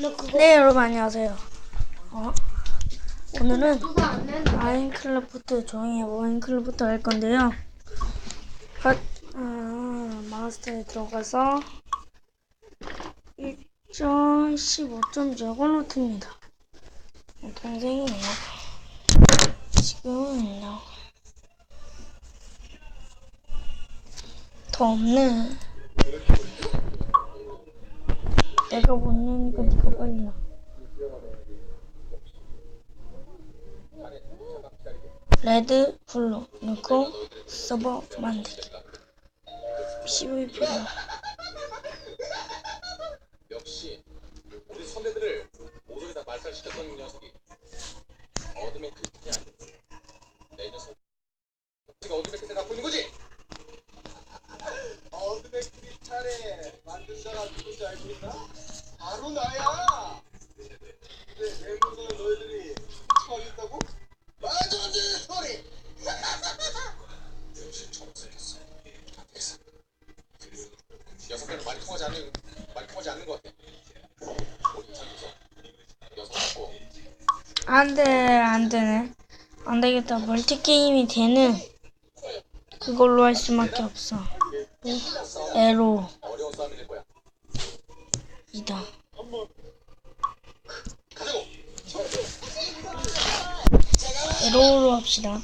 너 그거 네 여러분 안녕하세요. 어, 오늘은 안 된다. 마인크래프트 할 건데요. 아, 아, 마스터에 들어가서 1.15.0을 틉니다. 동생이네요. 지금은 더 없네. 내가 못 내니까 네가 빨리 와. 레드 블루 넣고 서버 만들기 PVP로 역시 우리 선배들을 모조리 다 말살시켰던 이 녀석이 어둠의 끝이 아니야. 내 녀석. 지가 어둠의 끝을 갖고 있는 거지? 어둠의 크리스탈에 만든 사람 누군지 알고 있나? 바로 나야. 근데 내 무서운 너희들이 처음 있다고? 말도 안 되는 소리. 역시 처음 생겼어. 됐어. 녀석들은 많이 통하지 않는 많이 통하지 않는 것 같아. 우리 찾아서 녀석 갖고 안돼 안되네 안되겠다 멀티게임이 되는 그걸로 할 수밖에 없어 에로. 이다. 에로로 합시다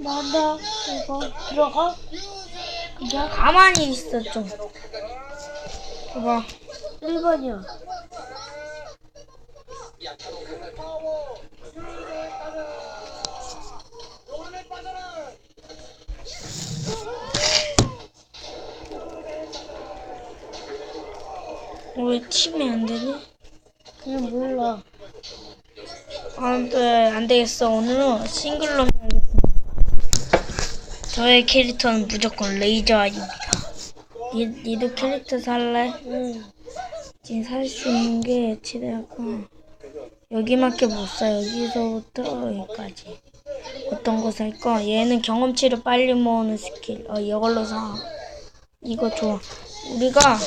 나다 이거 들어가? 그냥 가만히 있어 좀 봐봐 1번이야. 왜 팀이 안 되니? 그냥 몰라. 안돼 안되겠어 오늘은 싱글로 해야겠습니다 저의 캐릭터는 무조건 레이저 아입니다 니, 니도 캐릭터 살래? 응. 지금 살 수 있는 게 최대하고 여기밖에 못 사. 여기서부터 여기까지. 어떤 거 살까? 얘는 경험치를 빨리 모으는 스킬. 어, 이걸로 사. 이거 좋아. 우리가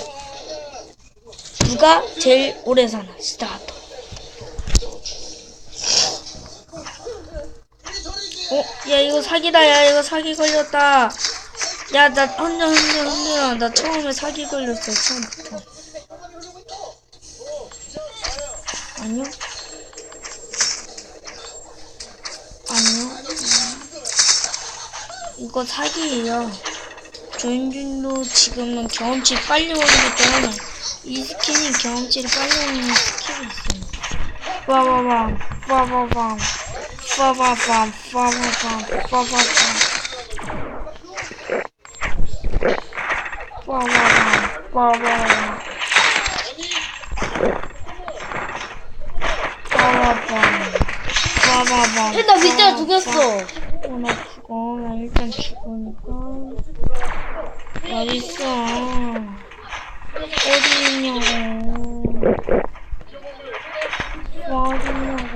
누가 제일 오래 사나? 스타트. 어, 야 이거 사기다. 야 이거 사기 걸렸다. 야 나 혼자 혼자 혼자 나 처음에 사기 걸렸어 처음부터. 아니요. 아니요. 이거 사기예요. 조인준도 지금은 경험치 빨리 오르기 때문에 이 스킨이 경험치를 빨리 오르는 스킬이 있어요. 빠바밤, 빠바밤, 빠바밤, 빠바밤, 빠바밤. 빠바밤, 빠바밤. 빠바밤, 빠바밤. 나 밑에 죽였어. 어, 나 죽어. 나 일단 죽으니까. 어딨어? 어디 있냐고. 어디 있냐고.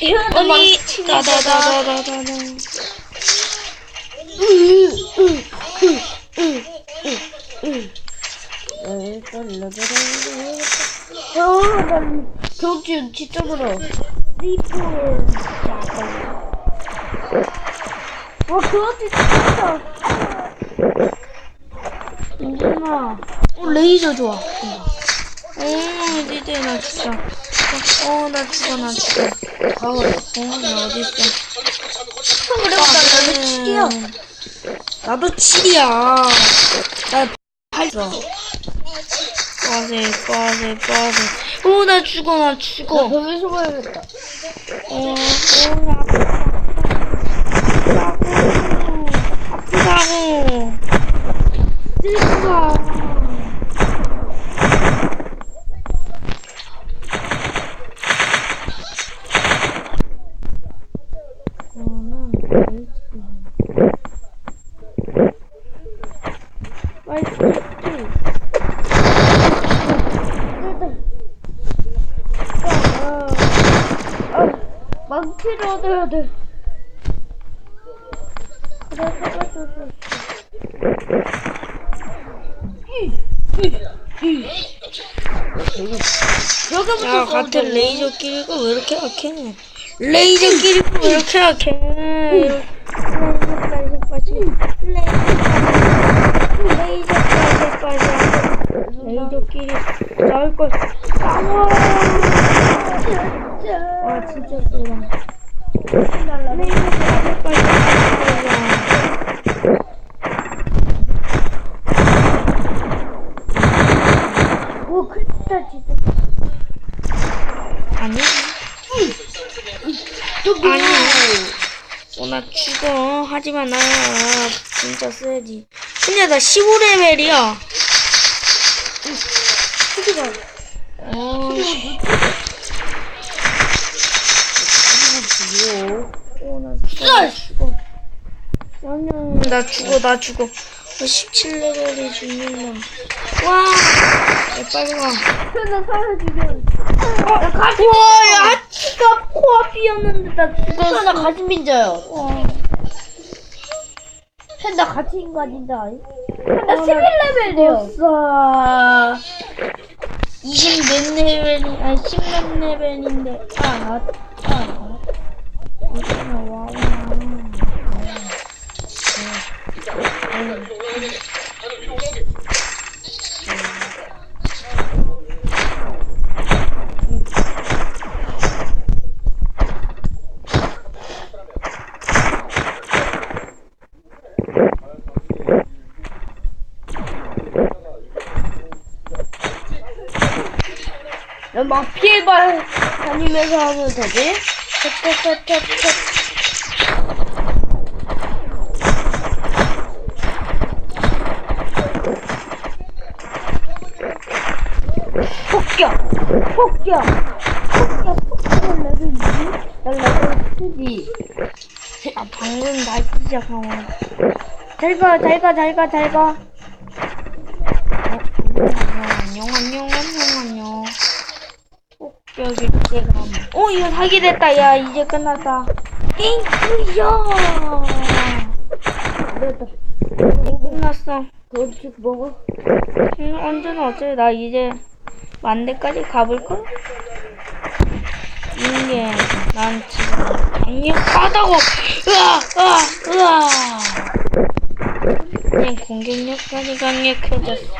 우리 언니! 다다다다다다다. 일단 일러드려. 어, 난 경치 진짜 멀어. 리플. 와, 그것도 진짜. 인준아. 어, 레이저 좋아. 오, 니들 나 진짜. 어, 나 죽어, 나 죽어. 어, 나 어딨어. 어렵다. 나는 치기야. 나도 7이야. 나 8어. 빠세, 빠세, 빠세. 오, 나 죽어, 나 죽어. 거기서 가야겠다. 어, 어, 아프 다. 아프다고. 아프다고. 그거는 빨리 찍지. 망치를 얻어야 돼. 그래, 살려줄 수 있어. 여기부터 야, 같은 레이저 끼리고 왜 이렇게 약해? 레이저 끼리고 왜 이렇게 약해? 레이저 빨리 빠지. 레이저 빨리 빠지. 레이저 끼리 나올 걸. 싸워. 와, 진짜 세다. 레이저 빨리 빠지. 오 크다 진짜. 아니야. 아니야. 어, 나 죽어. 하지만 나 진짜 세지. 근데 나 15레벨이야. 어, 씨. 어, 나 죽어. 나 죽어. 아니야, 나 죽어, 나 죽어. 17레벨이 죽는다. 와! 야, 빨리 와. 그래서 사람 죽여. 와, 야, 하치가 코앞이었는데 나 죽었어. 나 가진 빈자요. 와. 팬다 같이 인간인다. 나 11레벨이요. 없어. 20 몇 레벨이, 아니, 10몇 레벨인데. 아. 이거나 와, 와. 막 피해발 다니면서 하면 되지? 폭격! 폭격! 폭격! 폭격을 레벨이지? 나 레벨 12. 아, 방금 날 시작하고. 잘 가, 잘 가, 잘 가, 잘 가. 어, 안녕, 안녕, 안녕, 안녕. 폭격일 때가. 어, 이거 사기됐다. 야, 이제 끝났다. 잉크야. 됐다. 어, 끝났어. 그거 쭉 먹어. 응, 언제는 어째 나 이제 만대까지 가볼까? 이게 난 지금 강력하다고 으아 으아 으아 그냥 공격력까지 강력해졌어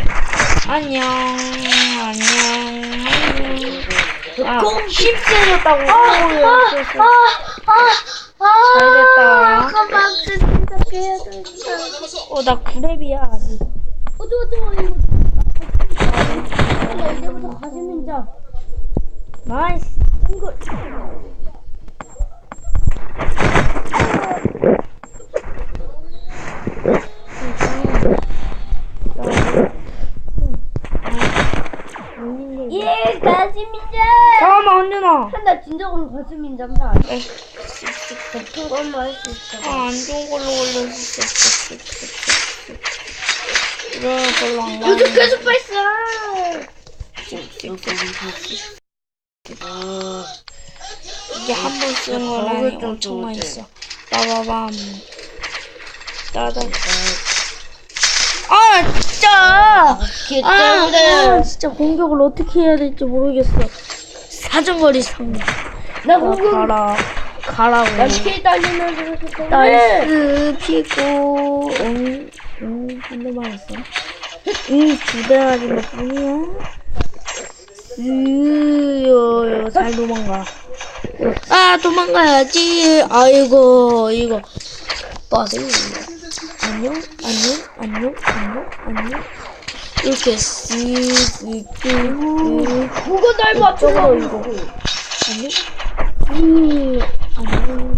안녕 안녕 안녕 아 10세였다고 오, 잘됐다 잠깐만, 진짜 해야 된다. 어나 9렙이야 아직 어, 저거, 저거, 이거. 나 이제부터 가진 빈자. 나이스 이거. 예, 가진 빈자! 잠깐만 언제나 나 진정으로 가진 빈자입니다. 그걸로 할수 있어. 아, 안 좋은 걸로 걸렸어. 이런 걸로 안 가. 요즘 계속 발사! 이게 한 번 쓰는 거라니 엄청 많이 써. 빠바밤. 따다. 아, 진짜! 아, 아, 진짜 공격을 어떻게 해야 될지 모르겠어. 사정거리 상대. 나 야, 공격, 가라. 가라고. 나킬 달리면서 나이스 피고 응, 응, 한대 맞았어 응, 두대 맞은 것 뿐이야 으여, 잘 도망가 아 도망가야지 아이고 이거 빠세 안녕 안녕 안녕 안녕 안녕 이렇게 쓱쓱쓱 그거 날 저거 맞춰서 이거 안녕 음, 안녕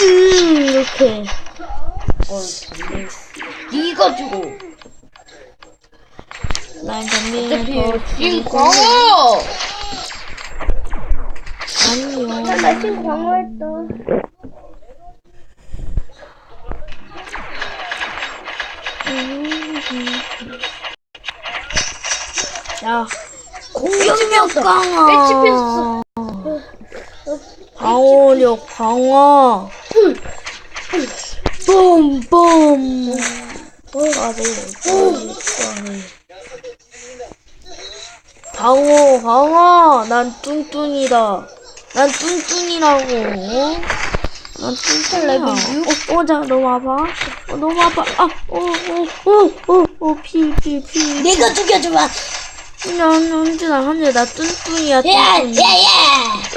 음, 이렇게 이거 주고. 난 어차피 진더 광어! 아니요 나진 광어했다. 야 공격력 강화. 방어력 강화. 뿜뿜. 방어 방어 난 뚱뚱이다. 난 뚱뚱이라고. 난 뚱뚱이야. 어, 어자 너 와봐. 어, 너무 아파. 아, 어, 어, 어, 어, 어, 피, 피, 피. 내가 죽여줘봐. 야, 현준아, 현준아, 나 뚱뚱이야, 야, 뚱뚱이. 야, 야,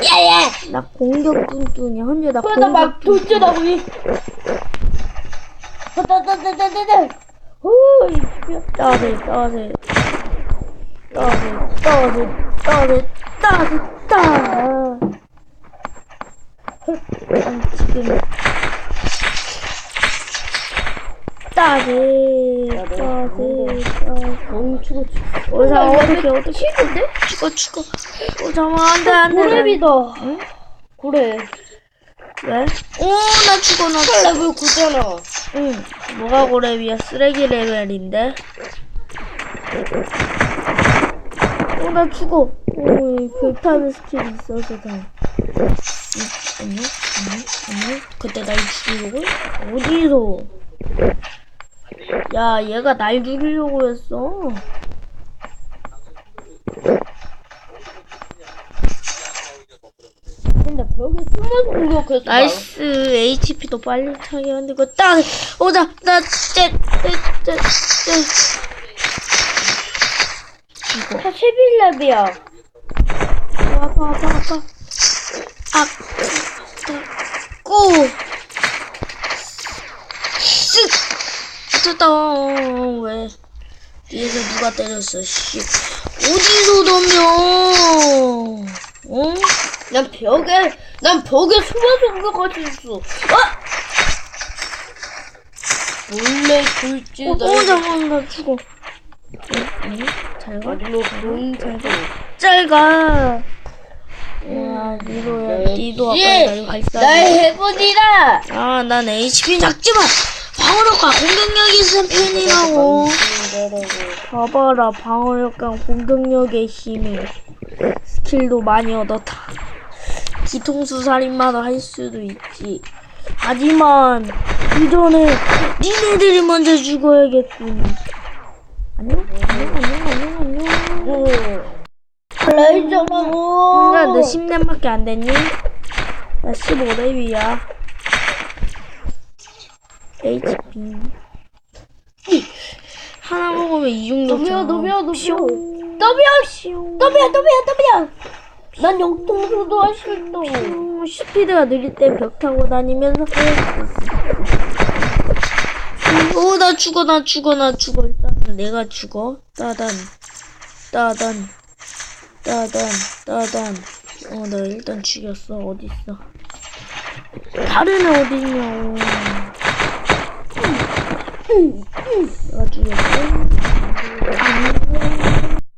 야, 야. 나 공격 뚱뚱이야. 현준아, 나 그러다 막 공격 뚱뚱이야. 돌진하고 이. 따따따따따따. 후, 따뜻, 따뜻. 따뜻, 따뜻, 따뜻, 따뜻, 따뜻. 난 지금 따뜻, 따뜻, 따뜻. 멈추고 어, 자, 어떻게, 어떻게. 치는데? 죽어, 죽어. 어, 잠깐만, 안 돼, 안 돼. 고래비다. 고래. 왜? 오, 나 죽어, 나 죽어. 레벨 9잖아. 응. 뭐가 고래비야? 쓰레기 레벨인데? 어, 나 죽어. 오, 별타는 스킬이 있어서 다. 이, 아니요? 아니요? 아니요? 그때 날 죽이려고? 어디서? 야, 얘가 날 죽이려고 했어. 근데 벽에 숨어서 공격했어. 나이스. HP도 빨리 차게 만들고, 딱! 오자! 나, 쟤, 쟤, 쟤, 쟤. 다 11렙이야. 아파 아파 아파 아 고! 쓱! 됐다 왜 뒤에서 누가 때렸어 씨 어디서 덤벼 어? 난 벽에, 난 벽에 숨어서 수 있어. 아! 몰래 돌진. 어, 어 잠깐만 나 죽어 응? 잘가? 아니면 그런 잘가. 잘가 와 니도야 니도 아까 날 발사 나의 해군이다. 아, 난 HP 작지만 방어력과 공격력이 있는 편이라고. 봐봐라, 방어력과 공격력의 힘이 스킬도 많이 얻었다. 뒤통수 살인마도 할 수도 있지. 하지만 그 전에 니네들이 먼저 죽어야겠군. 안녕? 안녕? 안녕? 안녕? 안녕? 레이저라고. 야, 너 10렙밖에 안 됐니? 나 15렙이야. HP. 하나 먹으면 이중력. 너비야, 너비야, 너비야. 뿅. 더비야, 씨. 더비야, 더비야, 더비야. 난 영통수도 할 수 있다고. 음, 스피드가 느릴 땐 벽 타고 다니면서 오, 나 죽어, 나 죽어, 나 죽어. 일단 내가 죽어. 따단, 따단, 따단, 따단. 어, 나 일단 죽였어. 어딨어? 다른 애 어딨냐고. 내가 죽였어.